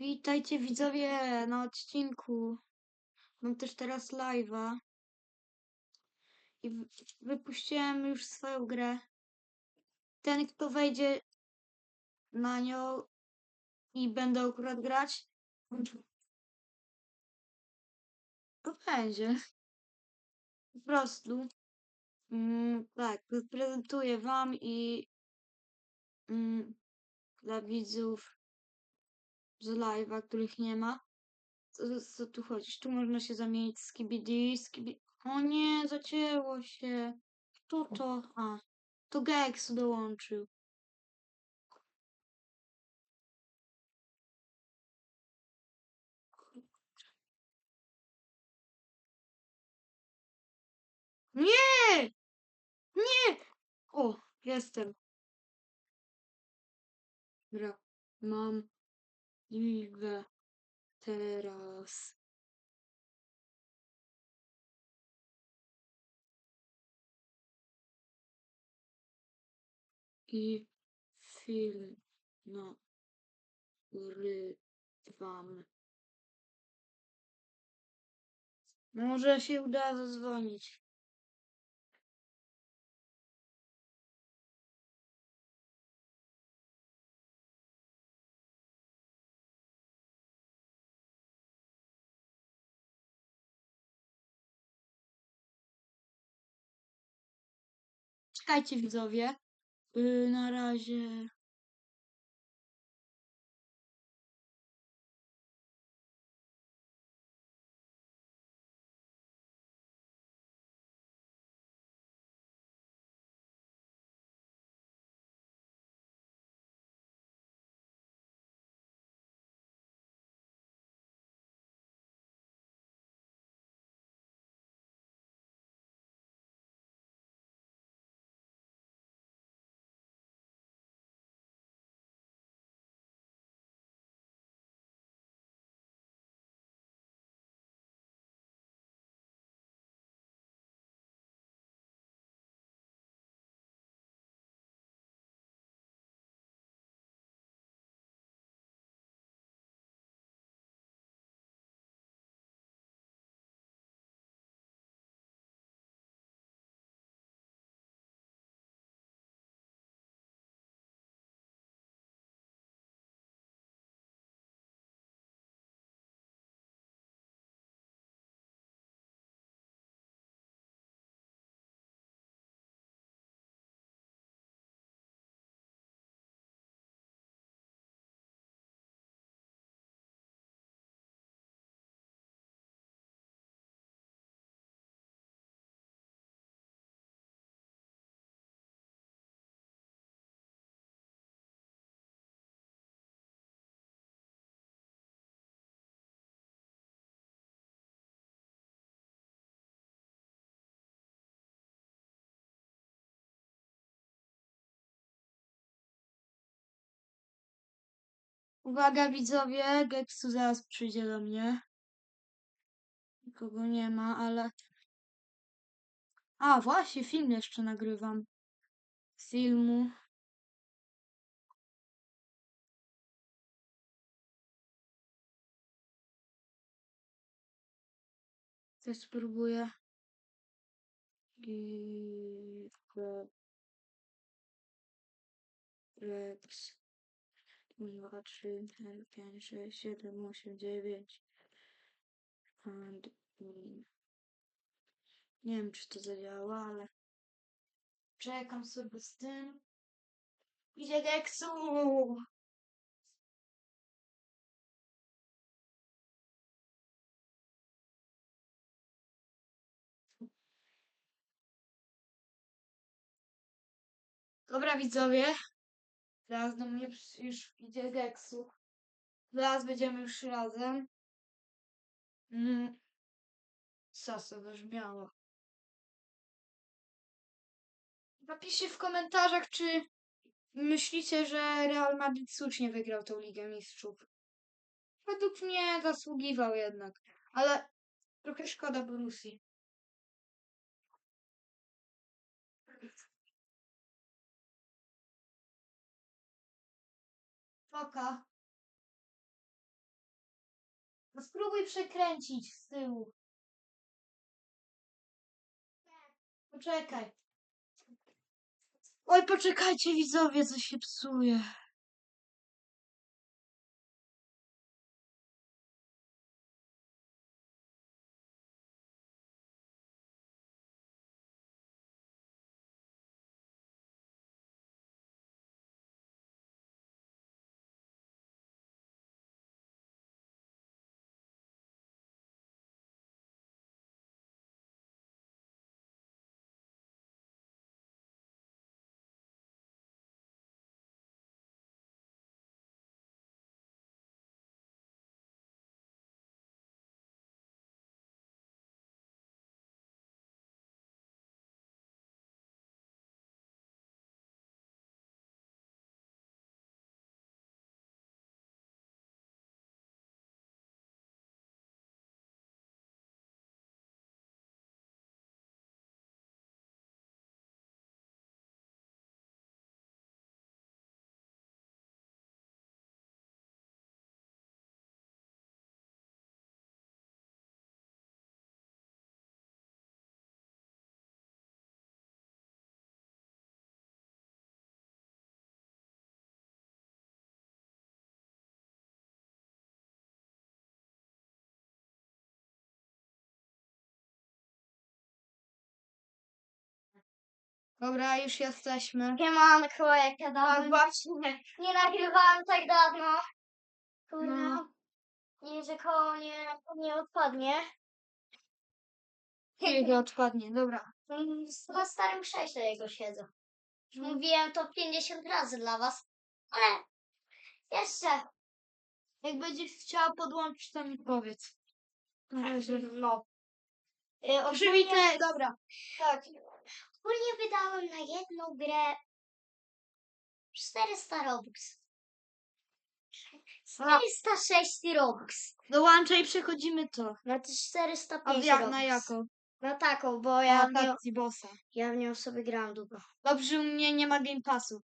Witajcie widzowie na odcinku. Mam też teraz live'a. I wypuściłem już swoją grę. Ten, kto wejdzie na nią i będę akurat grać, to będzie. Po prostu. Mm, tak, prezentuję wam i mm, dla widzów z live'a, których nie ma. Co, co tu chodzi? Tu można się zamienić z KBD, z KBD. O nie, zacięło się. Kto to? A, to Gex dołączył. Nie! Nie! O, jestem. Dobra, mam ligę teraz. I film nagrywam. Może się uda zadzwonić. Czekajcie widzowie. Yy, na razie. Uwaga widzowie, Geksu zaraz przyjdzie do mnie. Nikogo nie ma, ale... A, właśnie, film jeszcze nagrywam. Z filmu. Też spróbuję. Rex. 2, 3, 4, 5, 6, 7, 8, 9. And... mm, Nie wiem, czy to zadziała, ale... Czekam sobie z tym. Idzie Geksu! Dobra widzowie, teraz do mnie już idzie Geksu. Zaraz będziemy już razem. Mm. Co to brzmiało? Napiszcie w komentarzach, czy myślicie, że Real Madrid słusznie wygrał tą Ligę Mistrzów. Według mnie zasługiwał jednak, ale trochę szkoda Borussii. Poka. No spróbuj przekręcić z tyłu. Poczekaj. Oj, poczekajcie widzowie, coś się psuje. Dobra, już jesteśmy. Siemanko, jak ja Tak, dawno właśnie. nie nagrywałam tak dawno. Kurwa. No. Nie że koło nie, nie odpadnie. Jego odpadnie, dobra. Mm, Na starym krześle jego siedzę. Już Mówiłem to 50 razy dla was. Ale jeszcze. Jak będziesz chciała podłączyć, to mi powiedz. Na razie. No. Y, Przywitę, dobra. Tak. Ogólnie wydałem na jedną grę 400 Robux. 406 Robux. Dołączaj, przechodzimy to. Na te 405 A jak, Robux. na jaką? Na taką, bo Ja w, nią, taksi bossa. ja w nią sobie gram długo. Dobrze, u mnie nie ma Game Passu.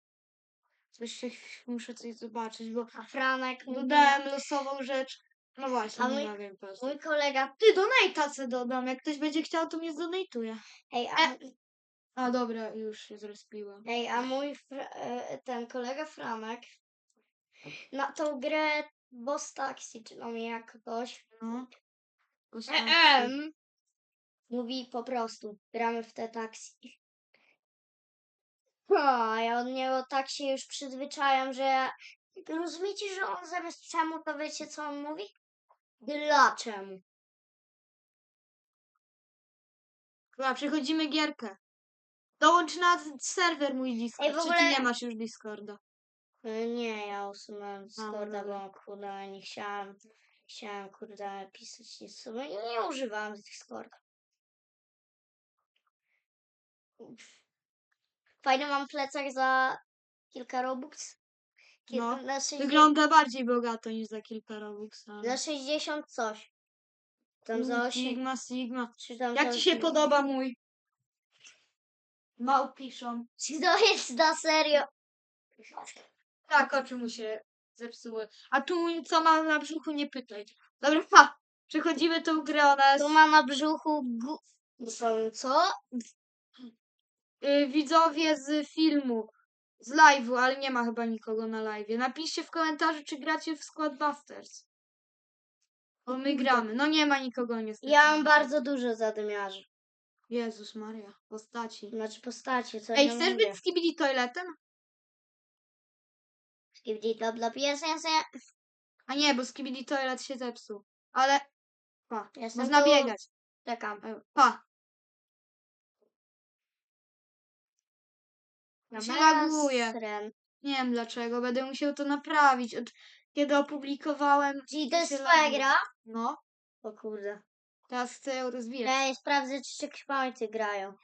Coś muszę coś zobaczyć, bo A Franek mówi, dodałem losową rzecz. No właśnie, A nie mój- ma Game Passu. mój kolega, Ty, donate'a se dodam. Jak ktoś będzie chciał, to mnie zdonatuje. ej, a, E. A dobra, już się zrespiła. ej, a mój fr, e, ten kolega Franek na tą grę Boss Taxi, czy tam jakoś, No. E, Ostatni. em, mówi po prostu, gramy w te taksi. A ja od niego tak się już przyzwyczajam, że ja... Rozumiecie, że on zamiast czemu, to wiecie co on mówi? Dlaczemu? Dobra, przechodzimy gierkę. Dołącz na serwer mój Discord. Ej, w Czy ty ogóle- nie masz już Discorda? E, Nie, ja usunąłem Discorda, dobra. bo kurde, nie chciałam, chciałam kurde pisać nic sobie. Nie używałam Discorda. Fajny mam plecak za kilka robux. Kil- No, na 60, Wygląda bardziej bogato niż za kilka Robux. ale- za 60 coś. Tam za Mm, 8. Sigma, Sigma. Czy tam Jak ci się podoba mój? Małpiszą. To jest na serio? Tak, oczy mu się zepsuły. A tu co ma na brzuchu, nie pytaj. Dobra, ha! Przechodzimy tą grę, ona jest... Tu ma na brzuchu gu... Co? Y, widzowie z filmu, z live'u, ale nie ma chyba nikogo na live'ie. Napiszcie w komentarzu, czy gracie w Squad Busters. Bo my gramy. No nie ma nikogo niestety. Ja mam bardzo dużo zadymiarzy. Jezus Maria, postaci. Znaczy postacie, co Ej, ja chcesz mówię. być Skibidi Toiletem? Skibidi top dla PSS. A nie, bo Skibidi Toilet się zepsuł. Ale, pa, Jestem można tu. biegać. Czekam. E, Pa. Się laguje. Ren. Nie wiem dlaczego, będę musiał to naprawić. Od kiedy opublikowałem... Czyli to jest się twoja laguje. gra? No, O kurde. Teraz chcę ją rozwijać. Ja sprawdzę, czy checkpointy grają.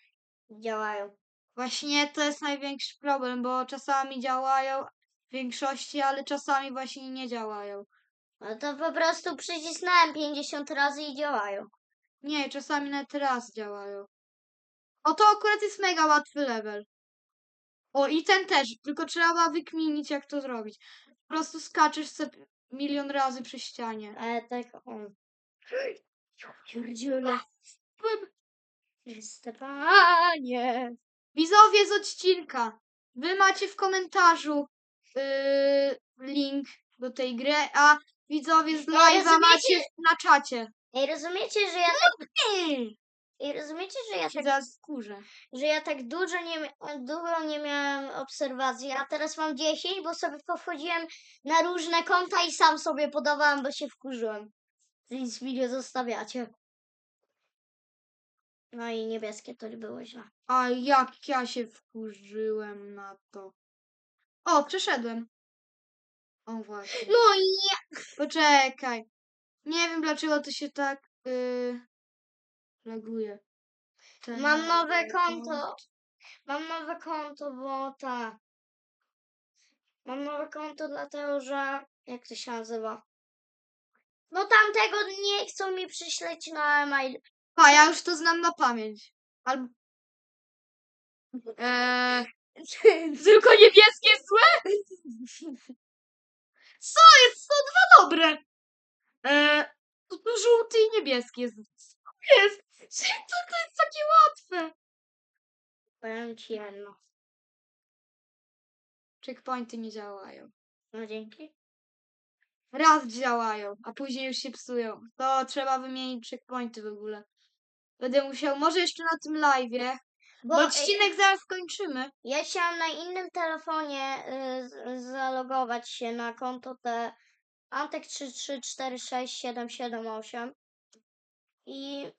Działają. Właśnie to jest największy problem, bo czasami działają w większości, ale czasami właśnie nie działają. No to po prostu przycisnąłem 50 razy i działają. Nie, czasami nawet raz działają. O, to akurat jest mega łatwy level. O, i ten też, tylko trzeba wykminić, jak to zrobić. Po prostu skaczesz sobie milion razy przy ścianie. Ale tak on. Pierdziule. Stefanie. Widzowie z odcinka, wy macie w komentarzu yy, link do tej gry, a widzowie z live'a macie na czacie. Ej, rozumiecie, że ja tak, Ej, ej, rozumiecie, że ja tak, zaraz skurzę. że ja tak dużo nie, długo nie miałem obserwacji, a teraz mam 10, bo sobie powchodziłem na różne konta i sam sobie podawałem, bo się wkurzyłem. Więc mi nie zostawiacie. No i niebieskie to było źle. A jak ja się wkurzyłem na to. O, przeszedłem. O właśnie. No i nie. Poczekaj. Nie wiem dlaczego to się tak yy, laguje. Mam nowe Telefon. konto. Mam nowe konto, bo tak. Mam nowe konto dlatego, że jak to się nazywa? No tamtego nie chcą mi przyśleć na mail. A, ja już to znam na pamięć. Albo... Eee, tylko niebieskie złe? Co jest? Są dwa dobre. Eee, to tu żółty i niebieski jest. Co jest? To, to jest takie łatwe? Powiem ci jedno. Checkpointy nie działają. No dzięki. Raz działają, a później już się psują. To trzeba wymienić checkpointy w ogóle. Będę musiał, może jeszcze na tym live'ie, bo Bo, odcinek zaraz kończymy. Ja chciałam na innym telefonie y, zalogować się na konto te Antek 3346778 i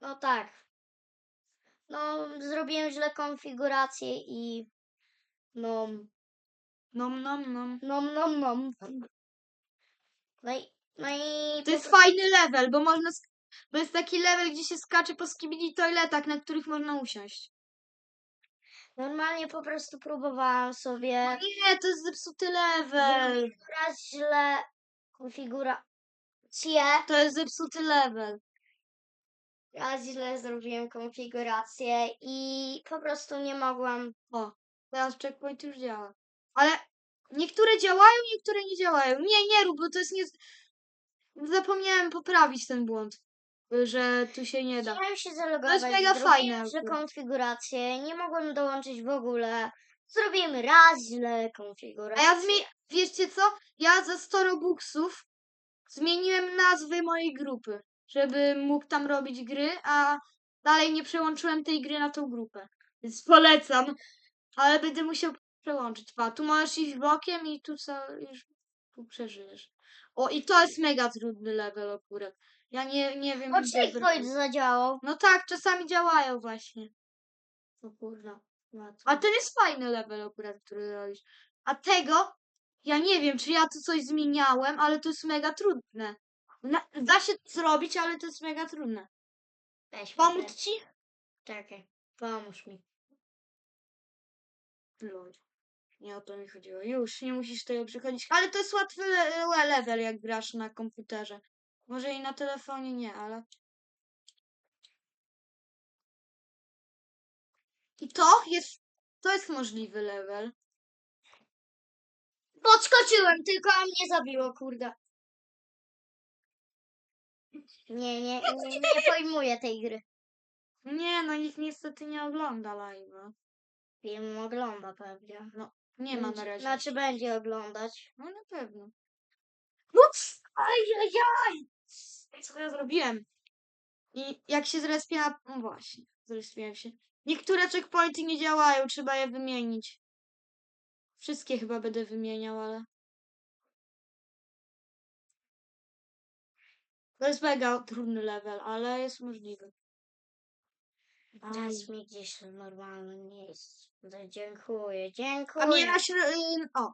no tak. No, zrobiłem źle konfigurację i no, Nom, nom, nom. nom, nom, nom. No i, no i To jest fajny level, bo można. Bo jest taki level, gdzie się skacze po skibidi toiletach, na których można usiąść. normalnie po prostu próbowałam sobie Nie, to jest zepsuty level. raz źle konfigurację. To jest zepsuty level. Raz źle zrobiłem konfigurację i po prostu nie mogłam. O, teraz checkpoint już działa. Ale niektóre działają, niektóre nie działają. Nie, nie rób, bo to jest nie. Zapomniałem poprawić ten błąd, że tu się nie da. Chciałem się zalogować. mega zrobiłem fajne źle akurat. konfigurację, nie mogłem dołączyć w ogóle. Zrobiłem raz źle A konfigurację. ja zmie... Wiecie co? Ja za 100 robuxów zmieniłem nazwy mojej grupy, żeby mógł tam robić gry, a dalej nie przełączyłem tej gry na tą grupę. Więc polecam, ale będę musiał przełączyć. Pa, tu możesz iść bokiem i tu co już tu przeżyjesz. O, i to jest mega trudny level akurat. Ja nie, nie wiem. O, checkpoint zadziałał. No tak, czasami działają właśnie. O kurwa. A ten jest fajny level akurat, który robisz. A tego, ja nie wiem, czy ja tu coś zmieniałem, ale to jest mega trudne. Na, da się zrobić, ale to jest mega trudne. Weź Pomóc ci? Czekaj, pomóż mi. Lol. Nie o to mi chodziło. Już, nie musisz tego przechodzić. Ale to jest łatwy le le- level, jak grasz na komputerze. Może i na telefonie nie, ale... I to jest, to jest możliwy level. Podskoczyłem, tylko a mnie zabiło, kurde. Nie, nie, nie, nie pojmuję tej gry. Nie, no nikt niestety nie ogląda live'a. Film ogląda pewnie. Nie ma na razie. Znaczy będzie oglądać. No na pewno. Ups! Ajajaj! Co ja zrobiłem? I jak się zrespię na... No właśnie, zrespiłem się. Niektóre checkpointy nie działają, trzeba je wymienić. Wszystkie chyba będę wymieniał, ale... To jest mega trudny level, ale jest możliwy. Daj mi gdzieś normalne miejsce. No, Dziękuję, A dziękuję. śro... y, O,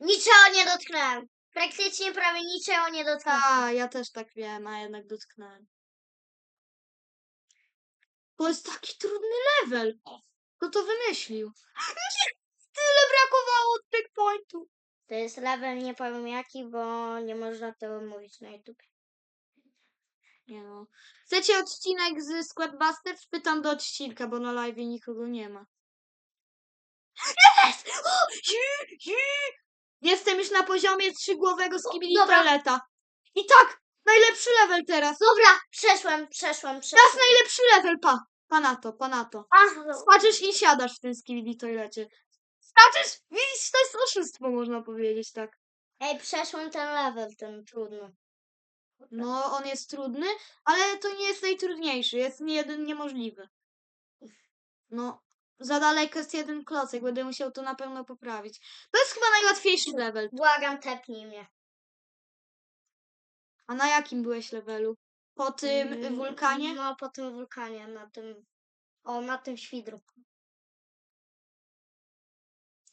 Niczego nie dotknąłem. Praktycznie prawie niczego nie dotknąłem. a ja też tak wiem, a jednak dotknąłem. To jest taki trudny level. Kto to wymyślił? Tyle brakowało od checkpointu. To jest level nie powiem jaki, bo nie można tego mówić na YouTube. Nie no. Chcecie odcinek z Squadbusters? Pytam do odcinka, bo na live nikogo nie ma. O! Ji! Jestem już na poziomie trzygłowego dobra. toaleta. I tak, najlepszy level teraz. Dobra, przeszłem, przeszłem, Teraz przeszłem. najlepszy level, pa. Pa na to, pa na to. Ach, no. Skaczesz i siadasz w tym skibidi toilecie. Skaczesz, widzisz, to jest oszustwo, można powiedzieć, tak. Ej, przeszłem ten level, ten trudny. No, on jest trudny, ale to nie jest najtrudniejszy, jest nie jeden niemożliwy. No, za daleko jest jeden klocek, będę musiał to na pewno poprawić. To jest chyba najłatwiejszy level. Błagam, tepnij mnie. A na jakim byłeś levelu? Po tym Mm, wulkanie? No, po tym wulkanie, na tym... O, na tym świdru.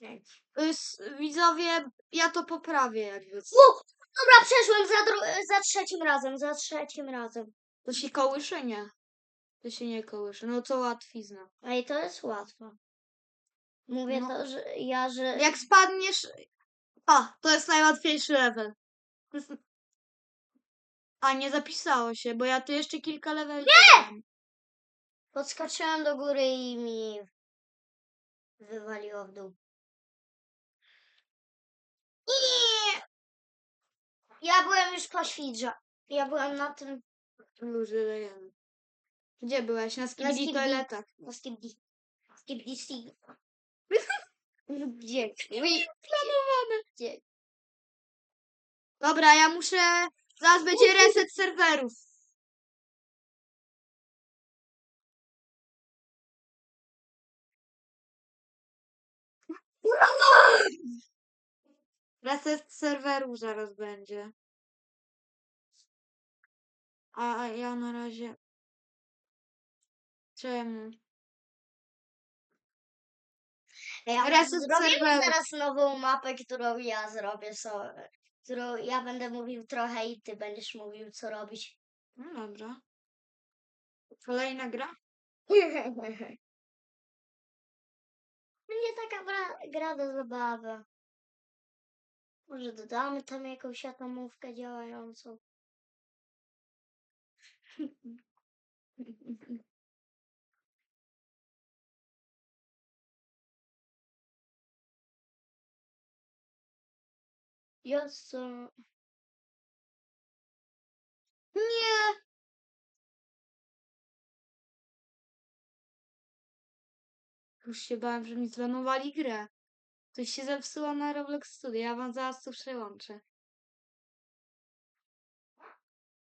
Y, Widzowie, ja to poprawię jakby. U, dobra, przeszłem za, dru- za trzecim razem, za trzecim razem. To się kołysze? Nie. To się nie kołysze. No to łatwizna. Ej, to jest łatwe. Mówię No. to, że ja, że... Jak spadniesz... A, to jest najłatwiejszy level. A, nie zapisało się, bo ja tu jeszcze kilka leveli... Nie! Podskoczyłem do góry i mi wywaliło w dół. I ja byłem już po świdrze. Ja byłem na tym, Ludzie lejemy. Gdzie byłeś? Na skibidi skibidi. toiletach. na skibdi. Skibdi sti. Gdzie? Planowane. Gdzie? Dobra, ja muszę... Zaraz będzie reset serwerów. Reset serwerów zaraz będzie. A a ja na razie... Czemu? Ja Reset serwerów. teraz nową mapę, którą ja zrobię sobie. Którą ja będę mówił trochę i ty będziesz mówił, co robić. No dobra. Kolejna gra? Będzie taka gra, gra do zabawy. Może dodamy tam jakąś atomówkę działającą. Jest co? Nie! Już się bałem, że mi zbanowali grę. Coś się zepsuło na Roblox Studio. Ja wam zaraz to przełączę.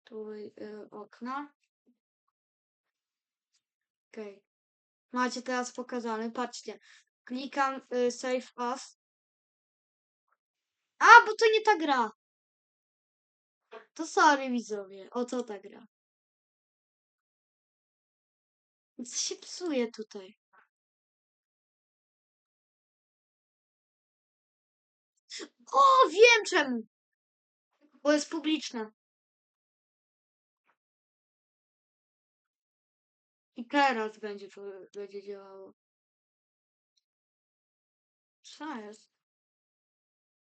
Tu y, okna. Okej. Macie teraz pokazane. Patrzcie. Klikam y, Save As. A, bo to nie ta gra. To sorry widzowie. O to ta gra. Co się psuje tutaj? O, wiem czemu. Bo jest publiczna. I teraz będzie będzie działało. Co jest?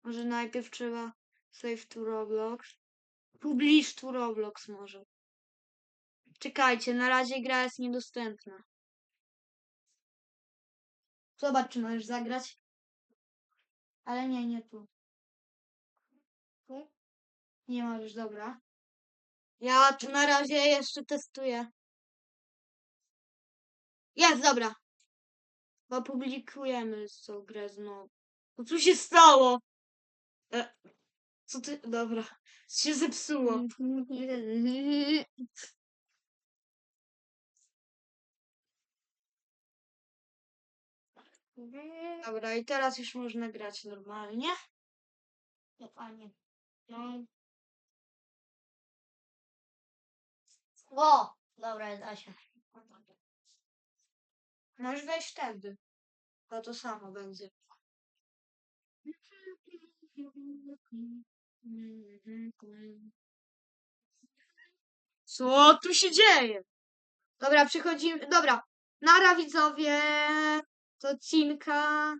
Może najpierw trzeba save to Roblox. Publish to Roblox może. Czekajcie, na razie gra jest niedostępna. Zobacz, czy możesz zagrać. Ale nie, nie. Tu? Nie możesz, dobra. Ja tu na razie jeszcze testuję. Jest, dobra. Opublikujemy tą grę znowu. Co tu się stało? E, co ty? Dobra. Się zepsuło. Dobra, i teraz już można grać normalnie. No fajnie. No. O! Dobra, da się. Możesz wejść wtedy. To to samo będzie. Co tu się dzieje? Dobra, przychodzimy. Dobra, nara widzowie. To odcinka.